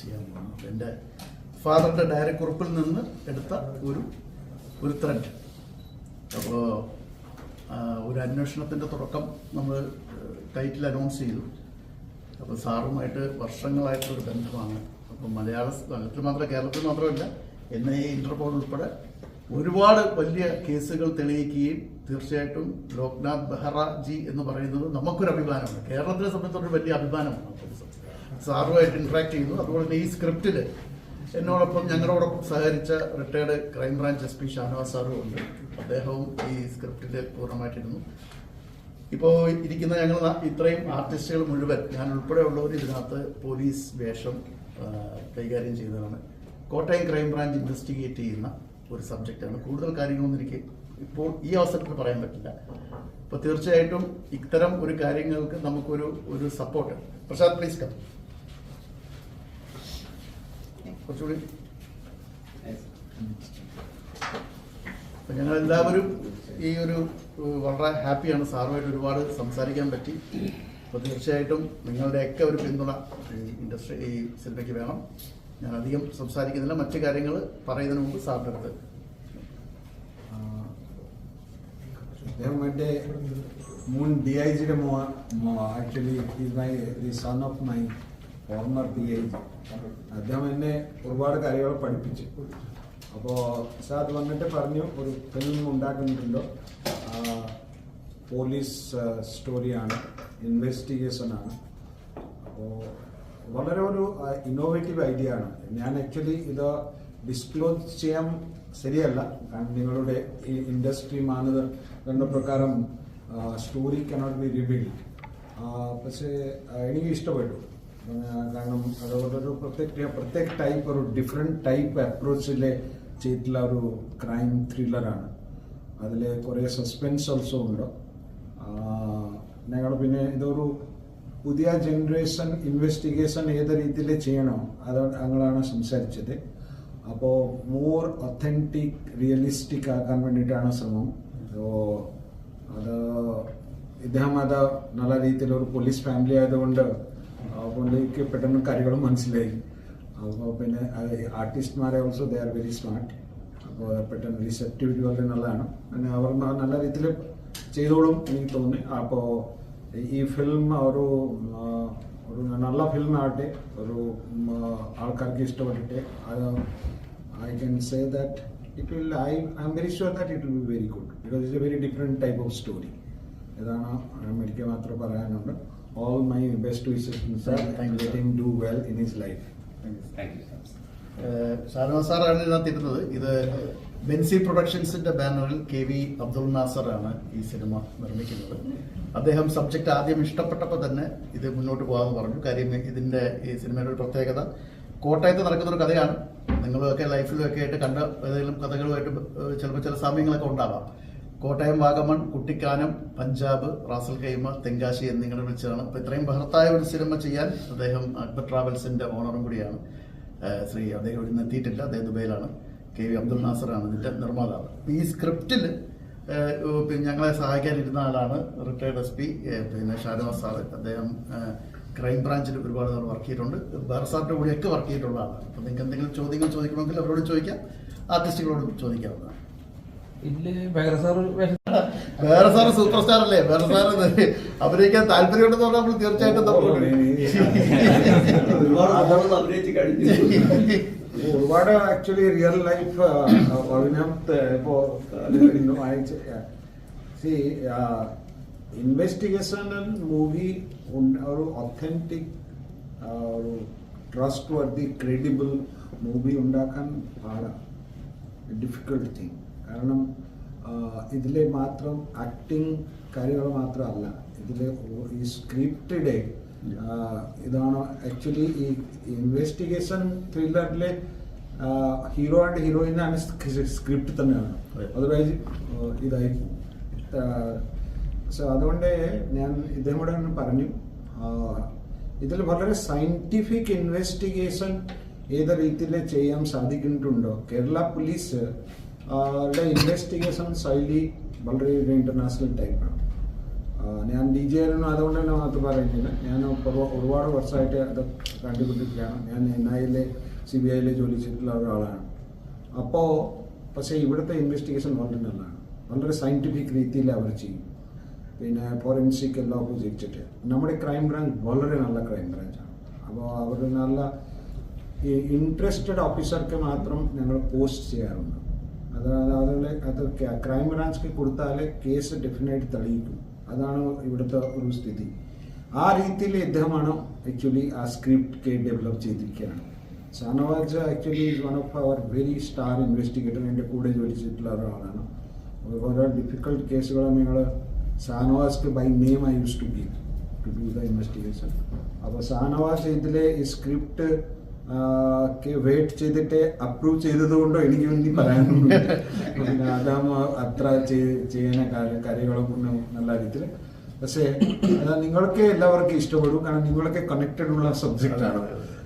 ചെയ്യാൻ പോകുന്നത് എന്റെ ഫാദറിന്റെ ഡയറി കുറിപ്പിൽ നിന്ന് എടുത്ത ഒരു ഒരു ത്രെഡ് അപ്പോൾ ഒരു അന്വേഷണത്തിന്റെ തുടക്കം നമ്മൾ ടൈറ്റിൽ അനൗൺസ് ചെയ്തു. അപ്പോൾ സാറുമായിട്ട് വർഷങ്ങളായിട്ടുള്ളൊരു ബന്ധമാണ്. അപ്പോൾ മലയാള സ്ഥലത്തിൽ മാത്രമല്ല കേരളത്തിൽ മാത്രമല്ല എൻ ഐ ഇന്റർപോൾ ഉൾപ്പെടെ ഒരുപാട് വലിയ കേസുകൾ തെളിയിക്കുകയും തീർച്ചയായിട്ടും ലോക്നാഥ് ബെഹ്റ ജി എന്ന് പറയുന്നത് നമുക്കൊരു അഭിമാനമാണ് കേരളത്തിനെ സംബന്ധിച്ചൊരു വലിയ അഭിമാനമാണ്. സാറുമായിട്ട് ഇൻട്രാക്ട് ചെയ്യുന്നു. അതുപോലെ തന്നെ ഈ സ്ക്രിപ്റ്റിൽ എന്നോടൊപ്പം ഞങ്ങളോടൊപ്പം സഹകരിച്ച retired crime branch S P Shanavas സാറും ഉണ്ട്. അദ്ദേഹവും ഈ സ്ക്രിപ്റ്റിൽ പൂർണമായിട്ടിരുന്നു. ഇപ്പോൾ ഇരിക്കുന്ന ഞങ്ങൾ ഇത്രയും ആർട്ടിസ്റ്റുകൾ മുഴുവൻ ഞാൻ ഉൾപ്പെടെ ഉള്ളവർ ഇതിനകത്ത് പോലീസ് വേഷം കൈകാര്യം ചെയ്തതാണ്. കോട്ടയം ക്രൈംബ്രാഞ്ച് ഇൻവെസ്റ്റിഗേറ്റ് ചെയ്യുന്ന ഒരു സബ്ജക്റ്റാണ് കൂടുതൽ കാര്യങ്ങളൊന്നും എനിക്ക് ഇപ്പോൾ ഈ അവസരത്തിൽ പറയാൻ പറ്റില്ല. അപ്പോൾ തീർച്ചയായിട്ടും ഇത്തരം ഒരു കാര്യങ്ങൾക്ക് നമുക്കൊരു ഒരു സപ്പോർട്ട് പ്രസാദ് പ്ലീസ് കം കുറച്ചുകൂടി. അപ്പൊ ഞങ്ങൾ എല്ലാവരും ഈ ഒരു വളരെ ഹാപ്പിയാണ് സാറുമായിട്ട് ഒരുപാട് സംസാരിക്കാൻ പറ്റി. അപ്പോൾ തീർച്ചയായിട്ടും നിങ്ങളുടെയൊക്കെ ഒരു പിന്തുണ ഈ ഇൻഡസ്ട്രി ഈ സിനിമയ്ക്ക് വേണം. ഞാൻ അധികം സംസാരിക്കുന്നില്ല. മറ്റു കാര്യങ്ങൾ പറയുന്നതിന് മുമ്പ് സാറിന്റെ അടുത്ത്. അദ്ദേഹം എന്റെ മുൻ ഡി ഐ ജിയുടെ മോ actually is my the son of my former D I G അദ്ദേഹം എന്നെ ഒരുപാട് കാര്യങ്ങൾ പഠിപ്പിച്ചു. അപ്പോൾ സാർ വന്നിട്ട് പറഞ്ഞു ഒരു ഫിലിം ഉണ്ടാക്കുന്നുണ്ടല്ലോ. പോലീസ് സ്റ്റോറിയാണ് ഇൻവെസ്റ്റിഗേഷൻ ആണ് അപ്പോൾ വളരെ ഒരു ഇന്നോവേറ്റീവ് ഐഡിയ ആണ്. ഞാൻ ആക്ച്വലി ഇത് ഡിസ്ക്ലോസ് ചെയ്യാൻ ശരിയല്ല. കാരണം നിങ്ങളുടെ ഈ ഇൻഡസ്ട്രി മാനദണ്ഡ പ്രകാരം സ്റ്റോറി കനോട്ട് ബി റിവീൽ പക്ഷേ എനിക്ക് ഇഷ്ടപ്പെട്ടു. കാരണം അതുപോലെ ഒരു പ്രത്യേക പ്രത്യേക ടൈപ്പ് ഒരു ഡിഫറെന്റ് ടൈപ്പ് അപ്രോച്ചിലെ ചെയ്തിട്ടുള്ള ഒരു ക്രൈം ത്രില്ലറാണ് അതിൽ കുറേ സസ്പെൻസ് ഓൾസോ ഉണ്ട്. ഞങ്ങൾ പിന്നെ ഇതൊരു പുതിയ ജനറേഷൻ ഇൻവെസ്റ്റിഗേഷൻ ഏത് രീതിയിൽ ചെയ്യണം അത് ഞങ്ങളാണ് സംസാരിച്ചത്. അപ്പോൾ മോർ ഒത്തന്റിക് റിയലിസ്റ്റിക് ആക്കാൻ വേണ്ടിയിട്ടാണ് ശ്രമം. സോ അത് ഇദ്ദേഹം അത് നല്ല രീതിയിൽ ഒരു പോലീസ് ഫാമിലി ആയതുകൊണ്ട് പുള്ളിക്ക് പെട്ടെന്ന് കാര്യങ്ങളും മനസ്സിലായി. അപ്പോൾ പിന്നെ ആർട്ടിസ്റ്റ്മാരെ also they are very smart അപ്പോൾ പെട്ടെന്ന് റിസെപ്റ്റിവിറ്റി വളരെ നല്ലതാണ് പിന്നെ അവർ നല്ല രീതിയിൽ ചെയ്തോളും എനിക്ക് തോന്നി അപ്പോൾ ഈ ഫിലിം ഒരു ഒരു നല്ല ഫിലിം ആവട്ടെ ഒരു ആൾക്കാർക്ക് ഇഷ്ടപ്പെട്ടിട്ട് I can say that it will I I am very sure that it will be very good because it's a very different type of story ഇതാണ് എനിക്ക് മാത്രം പറയാനുണ്ട് all my best wishes Thank you, sir. Let him do well well in his life. Thank sir ഏഹ് ഷാനവാസ് സാറാണ് ഇതിനകത്ത് ഇരുന്നത്. ഇത് ബെൻസി പ്രൊഡക്ഷൻസിന്റെ ബാനറിൽ കെ വി അബ്ദുൾ നാസർ ആണ് ഈ സിനിമ നിർമ്മിക്കുന്നത്. അദ്ദേഹം സബ്ജക്റ്റ് ആദ്യം ഇഷ്ടപ്പെട്ടപ്പോൾ തന്നെ ഇത് മുന്നോട്ട് പോകാമെന്ന് പറഞ്ഞു. കാര്യം ഇതിന്റെ ഈ സിനിമയുടെ ഒരു പ്രത്യേകത കോട്ടയത്ത് നടക്കുന്ന ഒരു കഥയാണ് നിങ്ങളൊക്കെ ലൈഫിലൊക്കെ ആയിട്ട് കണ്ട ഏതെങ്കിലും കഥകളുമായിട്ട് ചിലപ്പോൾ ചില സാമ്യങ്ങളൊക്കെ ഉണ്ടാവാം. Kottayam Vagamon Kuttikkanam Punjab Ras al Khaimah Tenkasi എന്നിങ്ങനെ വിളിച്ചതാണ്. അപ്പോൾ ഇത്രയും ബഹർത്തായ ഒരു സിനിമ ചെയ്യാൻ അദ്ദേഹം അക്ബർ ട്രാവൽസിന്റെ ഓണറും കൂടിയാണ്. ശ്രീ അദ്ദേഹം ഇവിടെ എത്തിയിട്ടില്ല. അദ്ദേഹം ദുബൈയിലാണ്. കെ വി അബ്ദുൽ നാസറാണ് ഇതിന്റെ നിർമ്മാതാവ്. ഈ സ്ക്രിപ്റ്റിൽ പിന്നെ ഞങ്ങളെ സഹായിക്കാനിരുന്ന ആളാണ് റിട്ടയർഡ് എസ് പി പിന്നെ ഷാനവാസ് സാറ്. അദ്ദേഹം ക്രൈം ബ്രാഞ്ചിൽ ഒരുപാട് നാൾ വർക്ക് ചെയ്തിട്ടുണ്ട്. ബർസാറിന്റെ കൂടെയൊക്കെ വർക്ക് ചെയ്തിട്ടുള്ള ആളാണ്. അപ്പൊ നിങ്ങൾക്ക് എന്തെങ്കിലും ചോദ്യങ്ങൾ ചോദിക്കണമെങ്കിൽ അവരോട് ചോദിക്കാം. ആർട്ടിസ്റ്റുകളോട് ചോദിക്കാവുന്നതാണ് ഇതിൽ ബഹ്റ സാറ് വേഷം വേറെ സാറ് സൂപ്പർ സ്റ്റാർ അല്ലേ? വേറെ സാർ അഭിനയിക്കാൻ താല്പര്യമുണ്ടെന്ന് പറഞ്ഞാൽ നമ്മൾ തീർച്ചയായിട്ടും ഒരുപാട് ആക്ച്വലി റിയൽ ലൈഫ് അഭിനയത്തെ ഇപ്പോ വായിച്ച സി ഇൻവെസ്റ്റിഗേഷൻ മൂവി ഒരു ഒത്തന്റിക് ഒരു ട്രസ്റ്റ് വർത്തി ക്രെഡിബിൾ മൂവി ഉണ്ടാക്കാൻ പാടാണ് ഡിഫിക്കൾട്ട് തിങ് കാരണം ഇതിലെ മാത്രം ആക്ടിങ് കാര്യങ്ങൾ മാത്രമല്ല. ഇതിലെ ഈ സ്ക്രിപ്റ്റഡ് ഇതാണ് ആക്ച്വലി ഈ ഇൻവെസ്റ്റിഗേഷൻ ത്രില്ലറിലെ ഹീറോ ആൻഡ് ഹീറോയിനാണ് സ്ക്രിപ്റ്റ് തന്നെയാണ്. അതെ. അതർവൈസ് ഇതായി സോ അതുകൊണ്ട് ഞാൻ ഇദ്ദേഹം കൂടെ പറഞ്ഞു. ഇതിൽ വളരെ സയന്റിഫിക് ഇൻവെസ്റ്റിഗേഷൻ ഏത് രീതിയിൽ ചെയ്യാൻ സാധിക്കുന്നുണ്ടോ? കേരള പോലീസ് ഇൻവെസ്റ്റിഗേഷൻ ശൈലി വളരെ ഇന്റർനാഷണൽ ടൈപ്പാണ് ഞാൻ ഡി ജെ ആയിരുന്നു അതുകൊണ്ട് തന്നെ അത് പറയുന്നില്ല. ഞാൻ ഒരു- ഒരുപാട് വർഷമായിട്ട് അത് കണ്ടുപിടിക്കുകയാണ് ഞാൻ എൻ ഐയിലെ സി ബി ഐയിലെ ജോലി ചെയ്തിട്ടുള്ള ഒരാളാണ്. അപ്പോൾ പക്ഷേ ഇവിടുത്തെ ഇൻവെസ്റ്റിഗേഷൻ വളരെ നല്ലതാണ്. വളരെ സയന്റിഫിക് രീതിയിൽ അവർ ചെയ്യും. പിന്നെ ഫോറൻസിക് എല്ലാം ഉപയോഗിച്ചിട്ട് നമ്മുടെ ക്രൈം ബ്രാഞ്ച് വളരെ നല്ല ക്രൈം ബ്രാഞ്ചാണ് അപ്പോൾ അവർ നല്ല ഇൻട്രസ്റ്റഡ് ഓഫീസർക്ക് മാത്രം ഞങ്ങൾ പോസ്റ്റ് ചെയ്യാറുണ്ട്. അത് അതുകൊണ്ട് അത് ക്രൈം ബ്രാഞ്ചിക്ക് കൊടുത്താൽ കേസ് ഡെഫിനറ്റ് തെളിയിക്കും. അതാണ് ഇവിടുത്തെ ഒരു സ്ഥിതി. ആ രീതിയിൽ ഇദ്ദേഹമാണ് ആക്ച്വലി ആ സ്ക്രിപ്റ്റ് ഡെവലപ്പ് ചെയ്തിരിക്കുകയാണ്. Shanavaj actually is one of our very star investigator എന്റെ കൂടെ ജോലിച്ചിട്ടുള്ള ഒരാളാണ്. ഓരോ ഡിഫിക്കൾട്ട് കേസുകൾ നിങ്ങൾ ഷാനവാസ്ക്ക് by name I use to be to do the investigation അപ്പോൾ ഷാനവാസ് ഇതിലെ ഈ സ്ക്രിപ്റ്റ് വെയിറ്റ് ചെയ്തിട്ട് അപ്രൂവ് ചെയ്തത് കൊണ്ടോ എനിക്ക് വേണ്ടി പറയാനുണ്ട് അത്ര ചെയ്യുന്ന കാര്യങ്ങളൊക്കെ നല്ല രീതിയിൽ പക്ഷേ നിങ്ങൾക്ക് എല്ലാവർക്കും ഇഷ്ടപ്പെടും. കാരണം നിങ്ങളൊക്കെ കണക്റ്റഡ് ഉള്ള സബ്ജക്റ്റ് ആണ്.